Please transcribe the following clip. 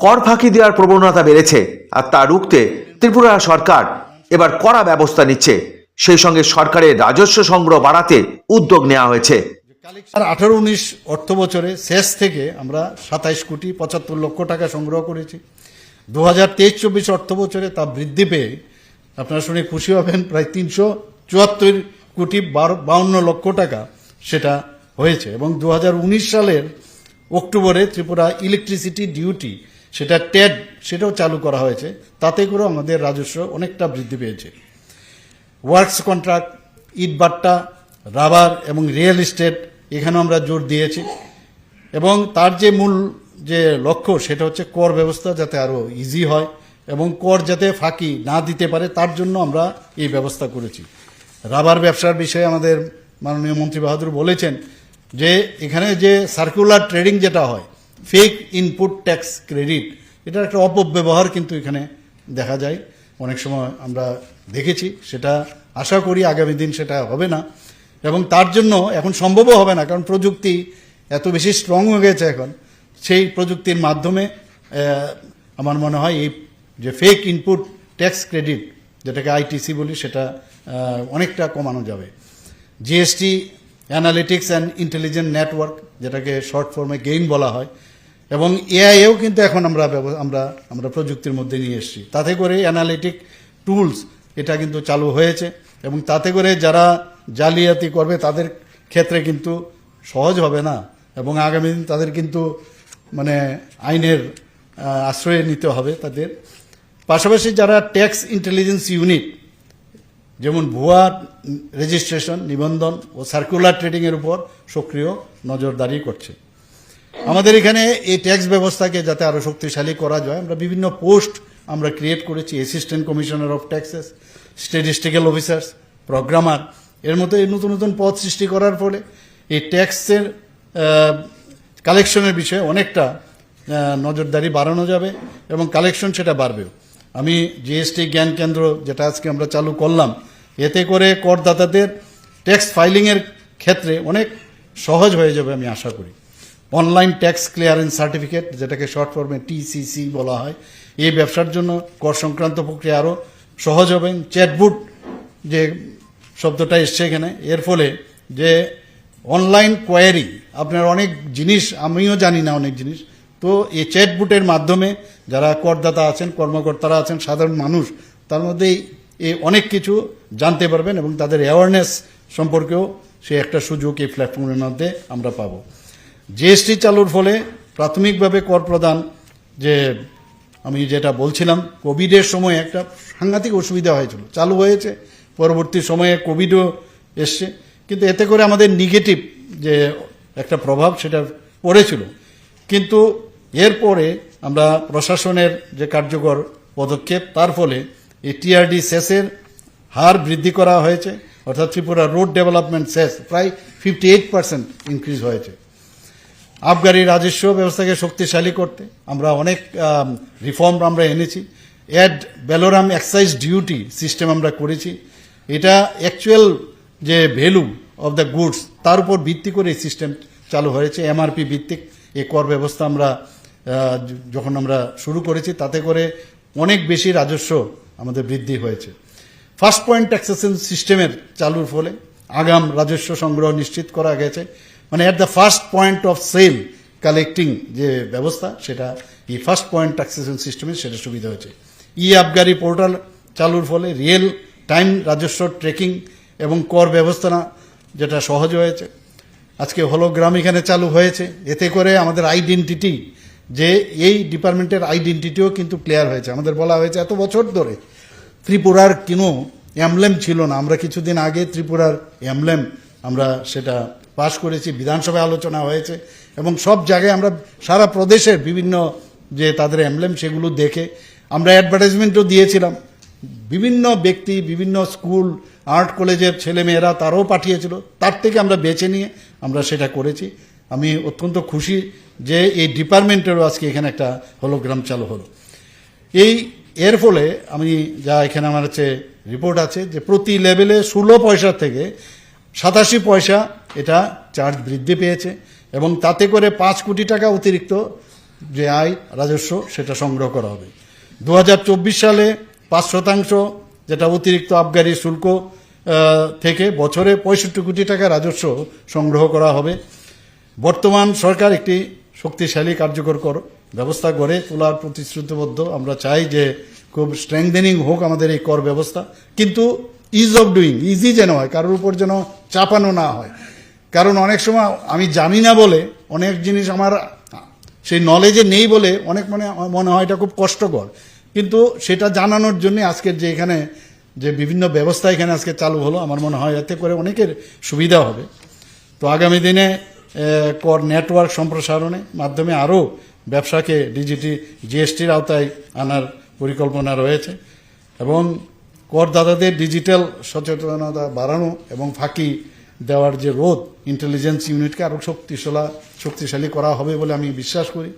কর ফাঁকি দেওয়ার প্রবণতা বেড়েছে আর তা রুখতে ত্রিপুরা সরকার এবার কড়া ব্যবস্থা নিচ্ছে। সেই সঙ্গে সরকারের রাজস্ব সংগ্রহ বাড়াতে উদ্যোগ নেওয়া হয়েছে। আঠারো উনিশ অর্থ বছরে শেষ থেকে আমরা সাতাইশ কোটি পঁচাত্তর লক্ষ টাকা সংগ্রহ করেছি। দু হাজার তেইশ চব্বিশ অর্থ বছরে তা বৃদ্ধি পেয়ে আপনারা শুনে খুশি হবেন, প্রায় তিনশো চুয়াত্তর কোটি বাউন্ন লক্ষ টাকা সেটা হয়েছে। এবং দু সালের অক্টোবরে ত্রিপুরা ইলেকট্রিসিটি ডিউটি সেটা ট্যাড সেটাও চালু করা হয়েছে। তাতে করেও আমাদের রাজস্ব অনেকটা বৃদ্ধি পেয়েছে। ওয়ার্কস কন্ট্রাক্ট ইটবাট্টা রাবার এবং রিয়েল এস্টেট এখানেও আমরা জোর দিয়েছি। এবং তার যে মূল যে লক্ষ্য, সেটা হচ্ছে কর ব্যবস্থা যাতে আরও ইজি হয় এবং কর যাতে ফাঁকি না দিতে পারে, তার জন্য আমরা এই ব্যবস্থা করেছি। রাবার ব্যবসার বিষয়ে আমাদের মাননীয় মন্ত্রী বাহাদুর বলেছেন যে এখানে যে সার্কুলার ট্রেডিং যেটা হয় ফেক ইনপুট ট্যাক্স ক্রেডিট এটার একটা অপব্যবহার কিন্তু এখানে দেখা যায়। অনেক সময় আমরা দেখেছি, সেটা আশা করি আগামী দিন সেটা হবে না। এবং তার জন্য এখন সম্ভবও হবে না, কারণ প্রযুক্তি এত বেশি স্ট্রং হয়ে গেছে এখন। সেই প্রযুক্তির মাধ্যমে আমার মনে হয় এই যে ফেক ইনপুট ট্যাক্স ক্রেডিট যেটাকে আইটিসি বলি, সেটা অনেকটা কমানো যাবে। GST analytics and intelligent network যেটাকে শর্ট ফর্মে গেইন বলা হয়, এবং এআইও কিন্তু এখন আমরা আমরা আমরা প্রযুক্তির মধ্যে নিয়ে এসেছি। তাতে করে অ্যানালিটিক টুলস এটা কিন্তু চালু হয়েছে, এবং তাতে করে যারা জালিয়াতি করবে, তাদের ক্ষেত্রে কিন্তু সহজ হবে না, এবং আগামী দিন তাদের কিন্তু মানে আইনের আশ্রয় নিতে হবে তাদের। পাশাপাশি যারা ট্যাক্স ইন্টেলিজেন্স ইউনিট যেমন ভুয়া রেজিস্ট্রেশন নিবন্ধন ও সার্কুলার ট্রেডিংয়ের উপর সক্রিয় নজরদারি করছে। আমাদের এখানে এই ট্যাক্স ব্যবস্থাকে যাতে আরও শক্তিশালী করা যায়, আমরা বিভিন্ন পোস্ট আমরা ক্রিয়েট করেছি assistant commissioner of taxes statistical officers programmer এর মতো এই নতুন নতুন পদ সৃষ্টি করার ফলে এই ট্যাক্সের কালেকশনের বিষয়ে অনেকটা নজরদারি বাড়ানো যাবে এবং কালেকশন সেটা বাড়বেও। আমি জিএসটি জ্ঞান কেন্দ্র যেটা আজকে আমরা চালু করলাম, এতে করে করদাতাদের ট্যাক্স ফাইলিংয়ের ক্ষেত্রে অনেক সহজ হয়ে যাবে আমি আশা করি। অনলাইন ট্যাক্স ক্লিয়ারেন্স সার্টিফিকেট যেটাকে শর্ট ফর্মে টিসিসি বলা হয়, এই ব্যবসার জন্য কর সংক্রান্ত প্রক্রিয়া আরও সহজ হবে। চ্যাটবুট যে শব্দটা এসছে এখানে, এর ফলে যে অনলাইন কোয়ারি আপনার অনেক জিনিস, আমিও জানি না অনেক জিনিস তো এই চ্যাটবুটের মাধ্যমে যারা করদাতা আছেন, কর্মকর্তারা আছেন, সাধারণ মানুষ, তার মধ্যে এ অনেক কিছু জানতে পারবেন এবং তাদের অ্যাওয়ারনেস সম্পর্কেও সে একটা সুযোগ এই প্ল্যাটফর্মের মধ্যে আমরা পাবো। জিএসটি চালুর ফলে প্রাথমিকভাবে কর প্রদান যে আমি যেটা বলছিলাম, কোভিডের সময় একটা সাংঘাতিক অসুবিধা হয়েছিল, চালু হয়েছে, পরবর্তী সময়ে কোভিডও এসছে, কিন্তু এতে করে আমাদের নেগেটিভ যে একটা প্রভাব সেটা পড়েছিল। কিন্তু এরপরে আমরা প্রশাসনের যে কার্যকর পদক্ষেপ, তার ফলে এই টিআরডি সেসের হার বৃদ্ধি করা হয়েছে। অর্থাৎ ত্রিপুরা রোড ডেভেলপমেন্ট সেস প্রায় ফিফটি এইট পার্সেন্ট ইনক্রিজ হয়েছে। আবগারি রাজস্ব ব্যবস্থাকে শক্তিশালী করতে আমরা অনেক রিফর্ম আমরা এনেছি। Ad valorem excise duty system আমরা করেছি। এটা অ্যাকচুয়াল যে ভ্যালু অফ দ্য গুডস তার উপর ভিত্তি করে এই সিস্টেম চালু হয়েছে এমআরপি ভিত্তিক। এ কর ব্যবস্থা আমরা যখন আমরা শুরু করেছি, তাতে করে অনেক বেশি রাজস্ব আমাদের বৃদ্ধি হয়েছে। ফার্স্ট পয়েন্ট ট্যাক্সেশন সিস্টেমের চালুর ফলে আগাম রাজস্ব সংগ্রহ নিশ্চিত করা গেছে। মানে at the first point of sale collecting যে ব্যবস্থা, সেটা এই ফার্স্ট পয়েন্ট ট্যাক্সেশন সিস্টেমে সেটা সুবিধা হয়েছে। ই আবগারি পোর্টাল চালুর ফলে রিয়েল টাইম রাজস্ব ট্রেকিং এবং কর ব্যবস্থা যেটা সহজ হয়েছে। আজকে হলোগ্রাম এখানে চালু হয়েছে। এতে করে আমাদের আইডেন্টিটি যে এই ডিপার্টমেন্টের আইডেন্টিটিও কিন্তু ক্লিয়ার হয়েছে। আমাদের বলা হয়েছে এত বছর ধরে ত্রিপুরার কোনো অ্যামলেম ছিল না? আমরা কিছুদিন আগে ত্রিপুরার অ্যামলেম আমরা সেটা পাশ করেছি, বিধানসভায় আলোচনা হয়েছে এবং সব জায়গায় আমরা সারা প্রদেশের বিভিন্ন যে তাদের অ্যামলেম সেগুলো দেখে আমরা অ্যাডভার্টাইজমেন্টও দিয়েছিলাম। বিভিন্ন ব্যক্তি, বিভিন্ন স্কুল, আর্ট কলেজের ছেলেমেয়েরা তারাও পাঠিয়েছিল। তার থেকে আমরা বেছে নিয়ে আমরা সেটা করেছি। আমি অত্যন্ত খুশি যে এই ডিপার্টমেন্টেরও আজকে এখানে একটা হলোগ্রাম চালু হলো। এই, এর ফলে আমি যা এখানে আমার হচ্ছে রিপোর্ট আছে যে প্রতি লেভেলে ষোলো পয়সা থেকে সাতাশি পয়সা এটা চার্জ বৃদ্ধি পেয়েছে এবং তাতে করে পাঁচ কোটি টাকা অতিরিক্ত যে আয়, রাজস্ব সেটা সংগ্রহ করা হবে। দু হাজার চব্বিশ সালে পাঁচ শতাংশ যেটা অতিরিক্ত আবগারি শুল্ক থেকে বছরে পঁয়ষট্টি কোটি টাকা রাজস্ব সংগ্রহ করা হবে। বর্তমান সরকার একটি শক্তিশালী কার্যকর কর ব্যবস্থা গড়ে তোলার প্রতিশ্রুতিবদ্ধ। আমরা চাই যে খুব স্ট্রেংথেনিং হোক আমাদের এই কর ব্যবস্থা। কিন্তু ইজ অফ ডুইং ইজি যেন হয়, কারোর উপর যেন চাপানো না হয়। কারণ অনেক সময় আমি জানি না বলে অনেক জিনিস আমার সেই নলেজে নেই বলে অনেক মনে মনে হয় এটা খুব কষ্টকর। কিন্তু সেটা জানানোর জন্য আজকের যে এখানে যে বিভিন্ন ব্যবস্থা এখানে আজকে চালু হলো, আমার মনে হয় এতে করে অনেকের সুবিধা হবে। তো আগামী দিনে কর নেটওয়ার্ক সম্প্রসারণে মাধ্যমে আরও ব্যবসাকে ডিজিটি জিএসটির আওতায় আনার পরিকল্পনা রয়েছে এবং করদাতাদের ডিজিটাল সচেতনতা বাড়ানো এবং ফাঁকি দেওয়ার যে রোধ ইন্টেলিজেন্স ইউনিটকে আরও শক্তিশালা, শক্তিশালী করা হবে বলে আমি বিশ্বাস করি।